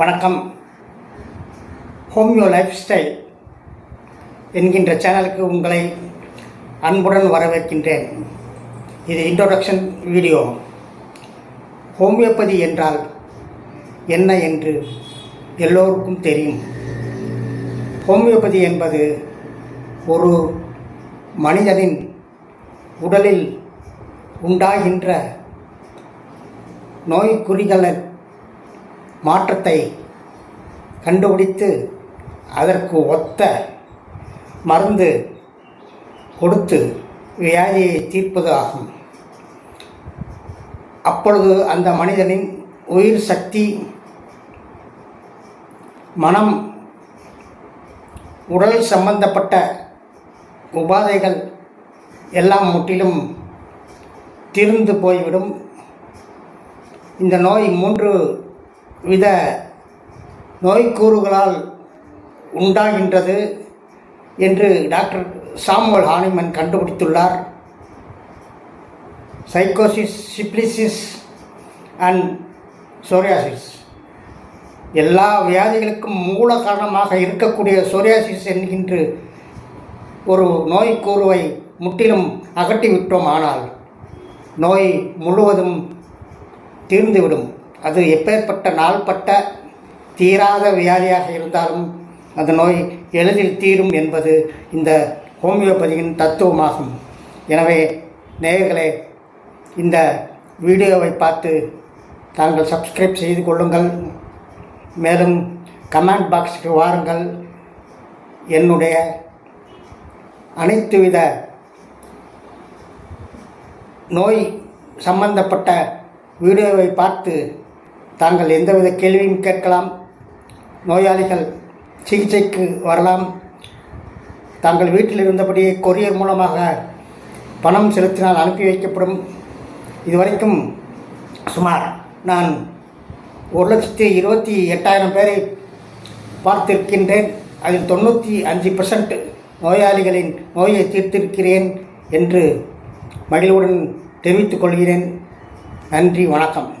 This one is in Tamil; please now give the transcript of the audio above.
வணக்கம். ஹோமியோ லைஃப் ஸ்டைல் என்கின்ற சேனலுக்கு உங்களை அன்புடன் வரவேற்கின்றேன். இது இன்ட்ரோடக்ஷன் வீடியோ ஹோமியோபதி என்றால் என்ன என்று எல்லோருக்கும் தெரியும். ஹோமியோபதி என்பது ஒரு மனிதனின் உடலில் உண்டாகின்ற நோய்க்குறிகளை மாற்றத்தை கண்டுபிடித்து அதற்கு ஒத்த மருந்து கொடுத்து வியாதியை தீர்ப்பது ஆகும். அப்பொழுது அந்த மனிதனின் உயிர் சக்தி மனம் உடல் சம்பந்தப்பட்ட உபாதைகள் எல்லாம் முற்றிலும் தீர்ந்து போய்விடும். இந்த நோய் மூன்று வித நோய்க்கூறுகளால் உண்டாகின்றது என்று டாக்டர் சாமுவல் ஹானிமன் கண்டுபிடித்துள்ளார். சைக்கோசிஸ் சிப்ளிசிஸ் அண்ட் சோரியாசிஸ் எல்லா வியாதிகளுக்கும் மூல காரணமாக இருக்கக்கூடிய சோரியாசிஸ் என்கின்ற ஒரு நோய்க்கூறுவை முற்றிலும் அகற்றிவிட்டோம் ஆனால் நோய் முழுவதும் தீர்ந்துவிடும். அது எப்பேற்பட்ட நாள்பட்ட தீராத வியாதியாக இருந்தாலும் அந்த நோய் எளிதில் தீரும் என்பது இந்த ஹோமியோபதியின் தத்துவமாகும். எனவே நேயர்களே இந்த வீடியோவை பார்த்து தாங்கள் சப்ஸ்கிரைப் செய்து கொள்ளுங்கள். மேலும் கமெண்ட் பாக்ஸுக்கு வாருங்கள். என்னுடைய அனைத்து வித நோய் சம்பந்தப்பட்ட வீடியோவை பார்த்து தாங்கள் எந்தவித கேள்வியும் கேட்கலாம். நோயாளிகள் சிகிச்சைக்கு வரலாம். தாங்கள் வீட்டில் இருந்தபடியே கொரியர் மூலமாக பணம் செலுத்தினால் அனுப்பி வைக்கப்படும். இதுவரைக்கும் சுமார் நான் ஒரு லட்சத்தி இருபத்தி எட்டாயிரம் பேரை பார்த்திருக்கின்றேன். அதில் தொண்ணூற்றி அஞ்சு பர்சன்ட் நோயாளிகளின் நோயை தீர்த்திருக்கிறேன் என்று மகிழ்வுடன் தெரிவித்துக் கொள்கிறேன். நன்றி வணக்கம்.